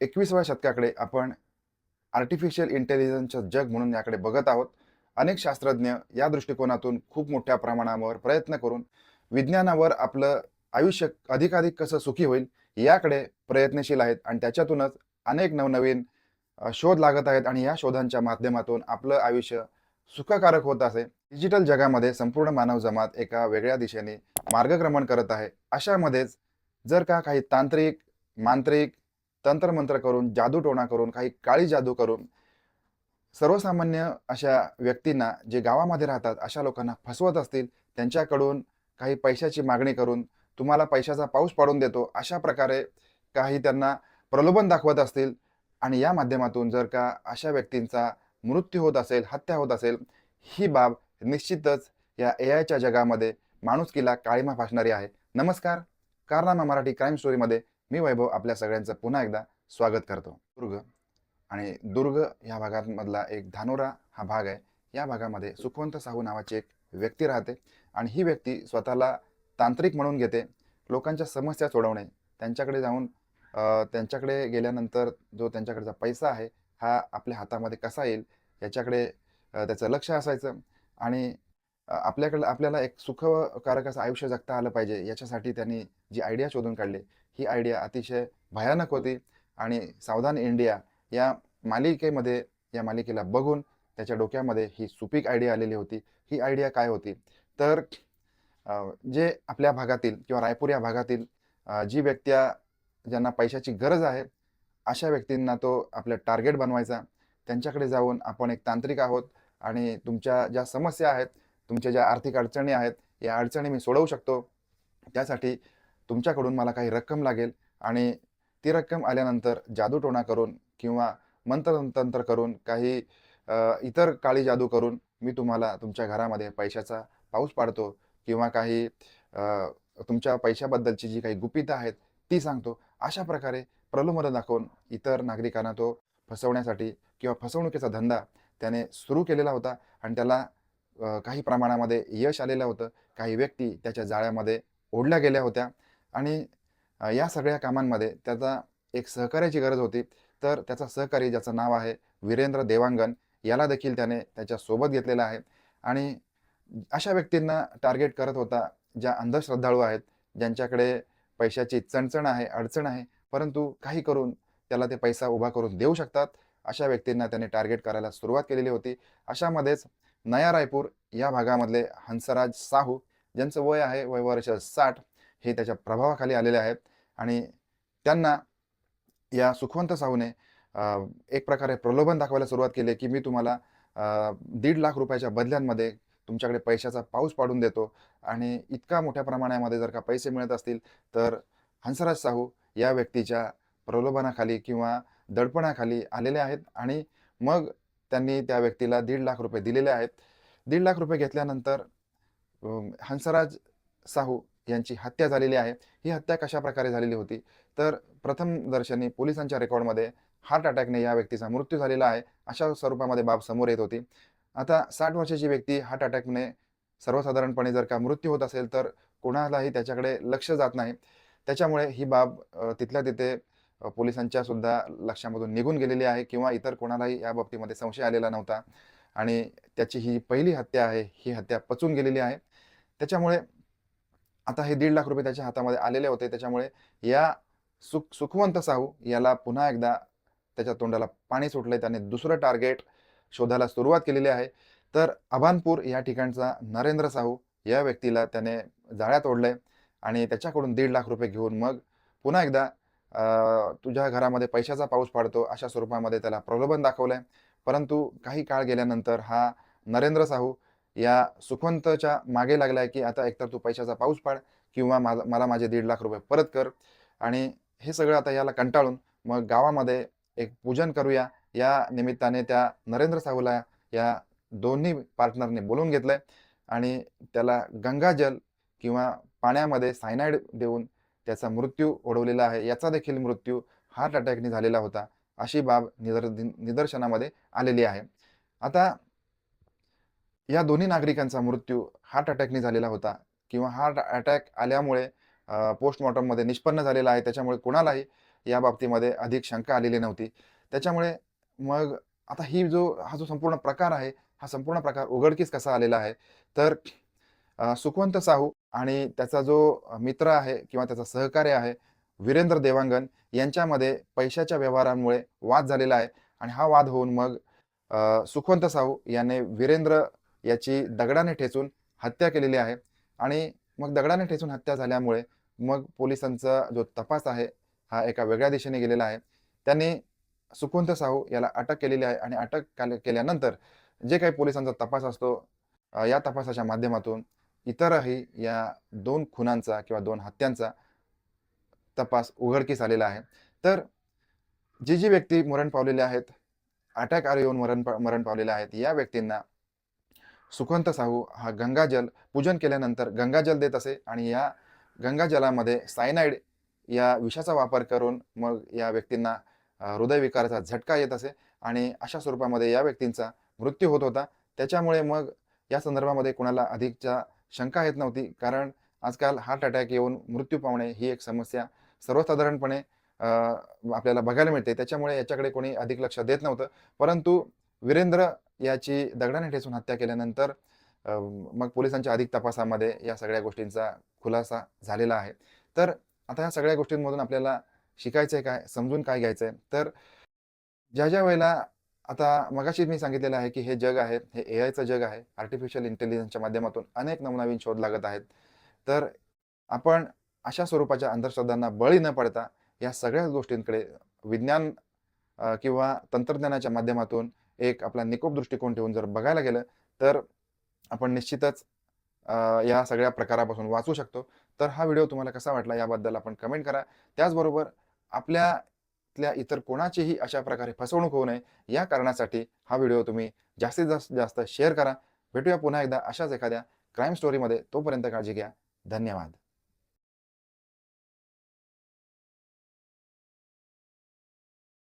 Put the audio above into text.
एकविसाव्या शतकाकडे आपण आर्टिफिशियल इंटेलिजन्सचं जग म्हणून याकडे बघत आहोत. अनेक शास्त्रज्ञ या दृष्टिकोनातून खूप मोठ्या प्रमाणावर प्रयत्न करून विज्ञानावर आपलं आयुष्य अधिकाधिक कसं सुखी होईल याकडे प्रयत्नशील आहेत आणि त्याच्यातूनच अनेक नवनवीन शोध लागत आहेत आणि या शोधांच्या माध्यमातून आपलं आयुष्य सुखकारक होत असे. डिजिटल जगामध्ये संपूर्ण मानव जमात एका वेगळ्या दिशेने मार्गक्रमण करत आहे. अशामध्येच जर का काही तांत्रिक मांत्रिक तंत्रमंत्र करून जादूटोणा करून काही काळी जादू करून सर्वसामान्य अशा व्यक्तींना जे गावामध्ये राहतात अशा लोकांना फसवत असतील त्यांच्याकडून काही पैशाची मागणी करून तुम्हाला पैशाचा पाऊस पाडून देतो अशा प्रकारे काही त्यांना प्रलोभन दाखवत असतील. आणि या माध्यमातून जर का अशा व्यक्तींचा मृत्यू होत असेल हत्या होत असेल ही बाब निश्चितच या ए आयच्या जगामध्ये माणुसकीला काळीमा फासणारी आहे. नमस्कार. कारनामा मराठी क्राईम स्टोरीमध्ये मी वैभव आपल्या सगळ्यांचं पुन्हा एकदा स्वागत करतो. दुर्ग आणि दुर्ग ह्या भागामधला एक धानोरा हा भाग आहे. या भागामध्ये सुखवंत साहू नावाची एक व्यक्ती राहते आणि ही व्यक्ती स्वतःला तांत्रिक म्हणून घेते लोकांच्या समस्या सोडवणे त्यांच्याकडे जाऊन त्यांच्याकडे गेल्यानंतर जो त्यांच्याकडचा पैसा आहे हा आपल्या हातामध्ये कसा येईल याच्याकडे त्याचं लक्ष असायचं आणि आपल्याकडे आपल्याला एक सुखकारक असं आयुष्य जगता आलं पाहिजे याच्यासाठी त्यांनी जी आयडिया शोधून काढली ही आयडिया अतिशय भयानक होती. आणि सावधान इंडिया या मालिकेमध्ये या मालिकेला बघून त्याच्या डोक्यामध्ये ही सुपीक आयडिया आलेली होती. ही आयडिया काय होती? तर जे आपल्या भागातील किंवा रायपूर या भागातील जी व्यक्त्या ज्यांना पैशाची गरज आहे अशा व्यक्तींना तो आपलं टार्गेट बनवायचा. त्यांच्याकडे जाऊन आपण एक तांत्रिक आहोत आणि तुमच्या ज्या समस्या आहेत तुमच्या ज्या आर्थिक अडचणी आहेत या अडचणी मी सोडवू शकतो. त्यासाठी तुमच्याकडून मला काही रक्कम लागेल आणि ती रक्कम आल्यानंतर जादूटोणा करून किंवा मंत्रतंत्र करून काही इतर काळी जादू करून मी तुम्हाला तुमच्या घरामध्ये पैशाचा पाऊस पाडतो किंवा काही तुमच्या पैशाबद्दलची जी काही गुपितं आहेत ती सांगतो. अशा प्रकारे प्रलोभन दाखवून इतर नागरिकांना तो फसवण्यासाठी किंवा फसवणुकीचा धंदा त्याने सुरू केलेला होता आणि त्याला काही प्रमाणामध्ये यश आलेलं होतं. काही व्यक्ती त्याच्या जाळ्यामध्ये ओढल्या गेल्या होत्या. आणि या सगळ्या कामांमध्ये त्याचा एक सहकार्याची गरज होती. तर त्याचा सहकारी ज्याचं नाव आहे वीरेंद्र देवांगन याला देखील त्याने त्याच्या सोबत घेतलेला आहे. आणि अशा व्यक्तींना टार्गेट करत होता ज्या अंधश्रद्धाळू आहेत ज्यांच्याकडे पैशाची चणचण आहे अडचण आहे परंतु काही करून त्याला ते पैसा उभा करून देऊ शकतात अशा व्यक्तींना त्याने टार्गेट करायला सुरुवात केलेली होती. अशामध्येच नया रायपूर या भागामधले हंसराज साहू ज्यांचं वय आहे वय वर्ष साठ हे त्याच्या प्रभावाखाली आलेले आहेत. आणि त्यांना या सुखवंत साहूने एक प्रकारे प्रलोभन दाखवायला सुरुवात केली की मी तुम्हाला दीड लाख रुपयाच्या बदल्यांमध्ये तुमच्याकडे पैशाचा पाऊस पाडून देतो. आणि इतका मोठ्या प्रमाणामध्ये जर का पैसे मिळत असतील तर हंसराज साहू या व्यक्तीच्या प्रलोभनाखाली किंवा दडपणाखाली आलेले आहेत. आणि मग त्यांनी त्या व्यक्तीला दीड लाख रुपये दिलेले आहेत. दीड लाख रुपये घेतल्यानंतर हंसराज साहू यांची हत्या झालेली आहे. ही हत्या कशा प्रकारे झालेली होती? तर प्रथम दर्शनी पोलिसांच्या रेकॉर्डमध्ये हार्ट अटॅकने या व्यक्तीचा मृत्यू झालेला आहे अशा स्वरूपामध्ये बाब समोर येत होती. आता साठ वर्षाची व्यक्ती हार्ट अटॅकने सर्वसाधारणपणे जर का मृत्यू होत असेल तर कोणालाही त्याच्याकडे लक्ष जात नाही. त्याच्यामुळे ही बाब तिथल्या तिथे पोलिसांच्या सुद्धा लक्षामधून निघून गेलेली आहे किंवा इतर कोणालाही या बाबतीमध्ये संशय आलेला नव्हता. आणि त्याची ही पहिली हत्या आहे ही हत्या पचून गेलेली आहे. त्याच्यामुळे आता हे दीड लाख रुपये त्याच्या हातामध्ये आलेले होते. त्याच्यामुळे या सुख सुखवंत साहू याला पुन्हा एकदा त्याच्या तोंडाला पाणी सुटलंय. त्याने दुसरं टार्गेट शोधायला सुरुवात केलेली आहे. तर अभानपूर या ठिकाणचा नरेंद्र साहू या व्यक्तीला त्याने जाळ्यात ओढलंय आणि त्याच्याकडून दीड लाख रुपये घेऊन मग पुन्हा एकदा तुझ्या घरामध्ये पैशाचा पाऊस पाडतो अशा स्वरूपामध्ये त्याला प्रलोभन आहे परंतु काही काळ गेल्यानंतर हा नरेंद्र साहू या सुखवंतच्या मागे लागलाय की आता एकतर तू पैशाचा पाऊस पाड किंवा माझा मला माझे दीड लाख रुपये परत कर. आणि हे सगळं आता याला कंटाळून मग गावामध्ये एक पूजन करूया. या निमित्ताने त्या नरेंद्र साहूला या दोन्ही पार्टनरने बोलून घेतलंय. आणि त्याला गंगाजल किंवा पाण्यामध्ये सायनाईड देऊन त्याचा मृत्यू ओढवलेला आहे. याचा देखील मृत्यू हार्ट अटॅकने झालेला होता अशी बाब निदर निदर्शनामध्ये आलेली आहे. आता या दोन्ही नागरिकांचा मृत्यू हार्ट अटॅकने झालेला होता किंवा हार्ट अटॅक आल्यामुळे पोस्टमॉर्टममध्ये निष्पन्न झालेला आहे. त्याच्यामुळे कुणालाही या बाबतीमध्ये अधिक शंका आलेली नव्हती. त्याच्यामुळे मग आता ही जो हा जो संपूर्ण प्रकार आहे हा संपूर्ण प्रकार उघडकीस कसा आलेला आहे? तर सुखवंत साहू आणि त्याचा जो मित्र आहे किंवा त्याचा सहकार्य आहे वीरेंद्र देवांगन यांच्यामध्ये पैशाच्या व्यवहारांमुळे वाद झालेला आहे. आणि हा वाद होऊन मग सुखवंत साहू याने वीरेंद्र याची दगडाने ठेचून हत्या केलेली आहे. आणि मग दगडाने ठेचून हत्या झाल्यामुळे मग पोलिसांचा जो तपास आहे हा एका वेगळ्या दिशेने गेलेला आहे. त्यांनी सुखवंत साहू याला अटक केलेली आहे आणि अटक केल्यानंतर जे काही पोलिसांचा तपास असतो या तपासाच्या माध्यमातून इतरही या दोन खुनांचा किंवा दोन हत्यांचा तपास उघडकीस आलेला आहे. तर जी जी व्यक्ती मरण पावलेले आहेत अटॅक आर येऊन मरण मरण पावलेल्या आहेत या व्यक्तींना सुखवंत साहू हा गंगाजल पूजन केल्यानंतर गंगाजल देत असे आणि या गंगाजलामध्ये सायनाईड या विषाचा वापर करून मग या व्यक्तींना हृदयविकाराचा झटका येत असे आणि अशा स्वरूपामध्ये या व्यक्तींचा मृत्यू होत होता. त्याच्यामुळे मग या संदर्भामध्ये कोणाला अधिकच्या शंका येत नव्हती. कारण आजकाल हार्ट अटॅक येऊन मृत्यू पावणे ही एक समस्या सर्वसाधारणपणे आपल्याला बघायला मिळते. त्याच्यामुळे याच्याकडे कोणी अधिक लक्ष देत नव्हतं. परंतु वीरेंद्र याची दगडाने ठेचून हत्या केल्यानंतर मग पोलिसांच्या अधिक तपासामध्ये या सगळ्या गोष्टींचा खुलासा झालेला आहे. तर आता या सगळ्या गोष्टींमधून आपल्याला शिकायचं आहे काय? समजून काय घ्यायचं आहे तर ज्या ज्या वेळेला आता मगाशी मी सांगितलेलं आहे की हे जग आहे हे ए आयचं जग आहे आर्टिफिशियल इंटेलिजन्सच्या माध्यमातून अनेक नवनवीन शोध लागत आहेत. तर आपण अशा स्वरूपाच्या अंधश्रद्धांना बळी न पडता या सगळ्या गोष्टींकडे विज्ञान किंवा तंत्रज्ञानाच्या माध्यमातून एक आपला निकोप दृष्टिकोन ठेवून जर बघायला गेलं तर आपण निश्चितच या सगळ्या प्रकारापासून वाचू शकतो. तर हा व्हिडिओ तुम्हाला कसा वाटला याबद्दल आपण कमेंट करा. त्याचबरोबर आपल्या आपल्यातल्या इतर कोणाचीही अशा प्रकारे फसवणूक होऊ नये या कारणासाठी हा व्हिडिओ तुम्ही जास्तीत जास्त जास्त शेअर करा. भेटूया पुन्हा एकदा अशाच एखाद्या क्राईम स्टोरीमध्ये तोपर्यंत काळजी घ्या. धन्यवाद.